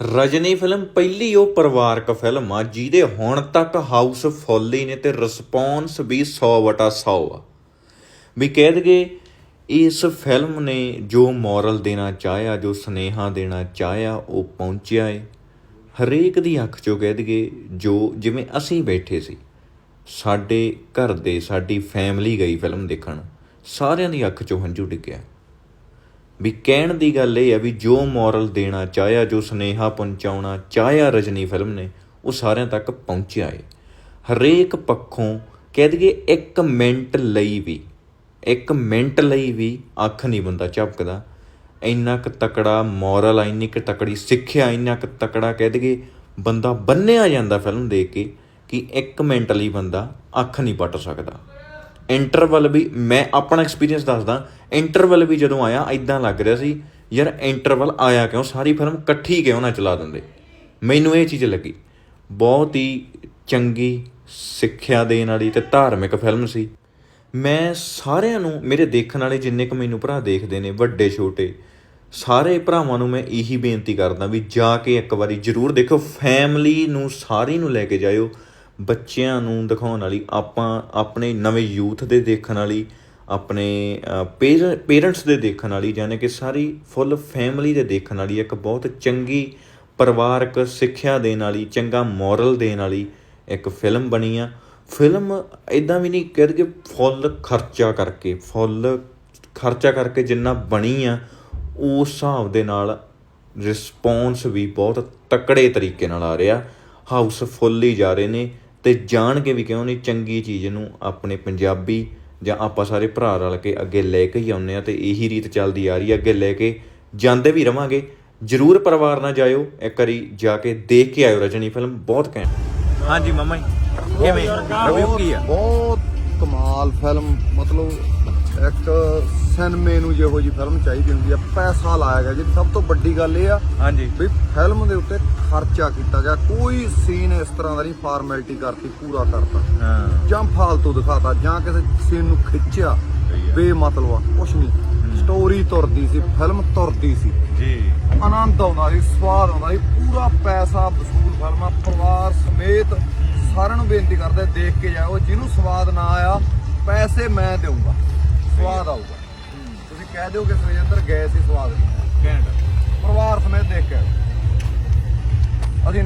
Rajni film ਪਹਿਲੀ ਉਹ ਪਰਿਵਾਰਕ ਫਿਲਮ ਆ, ਜਿਹਦੇ ਹੁਣ ਤੱਕ ਹਾਊਸਫੁੱਲ ਹੀ ਨੇ ਤੇ ਰਿਸਪੌਂਸ ਵੀ 100 ਵਟਾ 100 ਆ। ਵੀ ਕਹਿ ਦਗੇ ਇਸ ਫਿਲਮ ਨੇ ਜੋ ਮੋਰਲ ਦੇਣਾ ਚਾਹਿਆ, ਜੋ ਸਨੇਹਾ ਦੇਣਾ ਚਾਹਿਆ, ਉਹ ਪਹੁੰਚਿਆ ਏ। ਹਰੇਕ ਦੀ ਅੱਖ ਚੋਂ ਕਹਿ ਦਗੇ ਜੋ ਜਿਵੇਂ ਅਸੀਂ ਬੈਠੇ ਸੀ, ਸਾਡੇ ਘਰ ਦੇ, ਸਾਡੀ ਫੈਮਿਲੀ ਗਈ ਫਿਲਮ ਦੇਖਣ, ਸਾਰਿਆਂ ਦੀ ਅੱਖ ਚੋਂ ਹੰਝੂ ਡਿੱਗਿਆ। ਵੀ ਕਹਿਣ ਦੀ ਗੱਲ ਇਹ ਹੈ ਵੀ ਜੋ ਮੋਰਲ ਦੇਣਾ ਚਾਹਿਆ, ਜੋ ਸੁਨੇਹਾ ਪਹੁੰਚਾਉਣਾ ਚਾਹਿਆ ਰਜਨੀ ਫਿਲਮ ਨੇ, ਉਹ ਸਾਰਿਆਂ ਤੱਕ ਪਹੁੰਚਿਆ ਏ। ਹਰੇਕ ਪੱਖੋਂ ਕਹਿ ਦਈਏ ਇੱਕ ਮਿੰਟ ਲਈ ਵੀ, ਇੱਕ ਮਿੰਟ ਲਈ ਵੀ ਅੱਖ ਨਹੀਂ ਬੰਦਾ ਝਪਕਦਾ। ਇੰਨਾ ਕੁ ਤਕੜਾ ਮੋਰਲ ਇੰਨੀ ਕੁ ਤਕੜੀ ਸਿੱਖਿਆ, ਇੰਨਾ ਕੁ ਤਕੜਾ ਕਹਿ ਦਈਏ ਬੰਦਾ ਬੰਨਿਆ ਜਾਂਦਾ ਫਿਲਮ ਦੇਖ ਕੇ ਕਿ ਇੱਕ ਮਿੰਟ ਲਈ ਬੰਦਾ ਅੱਖ ਨਹੀਂ ਪੱਟ ਸਕਦਾ। ਇੰਟਰਵਲ ਵੀ ਮੈਂ ਆਪਣਾ ਐਕਸਪੀਰੀਅੰਸ ਦੱਸਦਾ। ਇੰਟਰਵਲ ਵੀ ਜਦੋਂ ਆਇਆ ਇਦਾਂ ਲੱਗ ਰਿਹਾ ਸੀ, ਯਾਰ ਇੰਟਰਵਲ ਆਇਆ ਕਿਉਂ? ਸਾਰੀ ਫਿਲਮ ਇਕੱਠੀ ਕਿਉਂ ਨਾ ਚਲਾ ਦਿੰਦੇ? ਮੈਨੂੰ ਇਹ ਚੀਜ਼ ਲੱਗੀ। ਬਹੁਤ ਹੀ ਚੰਗੀ ਸਿੱਖਿਆ ਦੇਣ ਵਾਲੀ ਤੇ ਧਾਰਮਿਕ ਫਿਲਮ ਸੀ। ਮੈਂ ਸਾਰਿਆਂ ਨੂੰ, ਮੇਰੇ ਦੇਖਣ ਵਾਲੇ ਜਿੰਨੇ ਕੁ ਮੈਨੂੰ ਭਰਾ ਦੇਖਦੇ ਨੇ, ਵੱਡੇ, ਛੋਟੇ, ਸਾਰੇ ਭਰਾਵਾਂ ਨੂੰ ਮੈਂ ਇਹੀ ਬੇਨਤੀ ਕਰਦਾ ਵੀ ਜਾ ਕੇ ਇੱਕ ਵਾਰੀ ਜ਼ਰੂਰ ਦੇਖੋ ਫੈਮਿਲੀ ਨੂੰ, ਸਾਰੀ ਨੂੰ ਲੈ ਕੇ ਜਾਇਓ। ਬੱਚਿਆਂ ਨੂੰ ਦਿਖਾਉਣ ਵਾਲੀ, ਆਪਾਂ ਆਪਣੇ ਨਵੇਂ ਯੂਥ ਦੇ ਦੇਖਣ ਵਾਲੀ, ਆਪਣੇ ਪੇਰੈਂਟਸ ਦੇ ਦੇਖਣ ਵਾਲੀ ਯਾਨੀ ਕਿ ਸਾਰੀ ਫੁੱਲ ਫੈਮਿਲੀ ਦੇ ਦੇਖਣ ਵਾਲੀ, ਇੱਕ ਬਹੁਤ ਚੰਗੀ ਪਰਿਵਾਰਕ ਸਿੱਖਿਆ ਦੇਣ ਵਾਲੀ, ਚੰਗਾ ਮੋਰਲ ਦੇਣ ਵਾਲੀ ਇੱਕ ਫਿਲਮ ਬਣੀ ਆ। ਫਿਲਮ ਇਦਾਂ ਵੀ ਨਹੀਂ ਕਹਿ ਕਿ ਫੁੱਲ ਖਰਚਾ ਕਰਕੇ, ਫੁੱਲ ਖਰਚਾ ਕਰਕੇ ਜਿੰਨਾ ਬਣੀ ਆ, ਉਸ ਹਿਸਾਬ ਦੇ ਨਾਲ ਰਿਸਪੌਂਸ ਵੀ ਬਹੁਤ ਤਕੜੇ ਤਰੀਕੇ ਨਾਲ ਆ ਰਿਹਾ। ਹਾਊਸ ਫੁੱਲ ਹੀ ਜਾ ਰਹੇ ਨੇ। ਤੇ ਜਾਣ ਕੇ ਵੀ ਕਿਉਂ ਨਹੀਂ ਚੰਗੀ ਚੀਜ਼ ਨੂੰ ਆਪਣੇ ਪੰਜਾਬੀ ਜਾਂ ਆਪਾਂ ਸਾਰੇ ਭਰਾ ਰਲ ਕੇ ਅੱਗੇ ਲੈ ਕੇ ਹੀ ਆਉਂਦੇ ਆ ਤੇ ਇਹੀ ਰੀਤ ਚੱਲਦੀ ਆ ਰਹੀ ਹੈ ਅੱਗੇ ਲੈ ਕੇ ਜਾਂਦੇ ਵੀ ਰਵਾਂਗੇ। ਜਰੂਰ ਪਰਿਵਾਰ ਨਾਲ ਜਾਇਓ ਇੱਕ ਵਾਰੀ ਜਾ ਕੇ ਦੇਖ ਕੇ ਆਇਓ ਰਜਨੀ ਫਿਲਮ ਬਹੁਤ ਘੈਂਟ। ਹਾਂਜੀ ਮਮਾ ਕਿਵੇਂ? ਰਿਵਿਊ ਕੀ ਆ? ਬਹੁਤ ਕਮਾਲ ਫਿਲਮ ਮਤਲਬ ਇੱਕ ਸਿਨੇਮੇ ਨੂੰ ਜਿਹੋ ਜੀ ਫਿਲਮ ਚਾਹੀਦੀ ਹੁੰਦੀ ਆ ਪੈਸਾ ਲਾਇਆ ਗਿਆ। ਜੀ ਸਭ ਤੋਂ ਵੱਡੀ ਗੱਲ ਇਹ ਆ ਹਾਂਜੀ। ਵੀ ਫਿਲਮ ਦੇ ਉੱਤੇ ਖਰਚਾ ਕੀਤਾ ਗਿਆ ਕੋਈ ਸੀਨ ਇਸ ਤਰ੍ਹਾਂ ਦਾ ਨਹੀਂ ਫਾਰਮੈਲਿਟੀ ਕਰਤੀ ਪੂਰਾ ਕਰਤਾ। ਹਾਂ। ਜਾਂ ਫਾਲਤੂ ਦਿਖਾਤਾ ਜਾਂ ਕਿਸੇ ਸੀਨ ਨੂੰ ਖਿੱਚਿਆ ਬੇਮਤਲਬ ਆ ਕੁਛ ਨਹੀਂ। ਸਟੋਰੀ ਤੁਰਦੀ ਸੀ ਫਿਲਮ ਤੁਰਦੀ ਸੀ। ਜੀ। ਆਨੰਦ ਆਉਂਦਾ ਸੀ ਸਵਾਦ ਆਉਂਦਾ ਸੀ ਪੂਰਾ ਪੈਸਾ ਵਸੂਲ ਫਿਲਮਾਂ ਪਰਿਵਾਰ ਸਮੇਤ ਸਾਰਿਆਂ ਨੂੰ ਬੇਨਤੀ ਕਰਦੇ ਦੇਖ ਕੇ ਜਾਓ ਜਿਹਨੂੰ ਸਵਾਦ ਨਾ ਆਇਆ ਪੈਸੇ ਮੈਂ ਦੇਊਂਗਾ। ਸਵਾਦ ਆਊਗਾ ਤੁਸੀਂ ਕਹਿ ਦਿਓ ਕਿ ਸੁਰਿੰਦਰ ਗਏ ਸੀ ਸਵਾਦ ਨਹੀਂ। ਘੈਂਟ ਪਰਿਵਾਰ ਸਮੇਤ ਦੇਖ ਕੇ। ਅਸੀਂ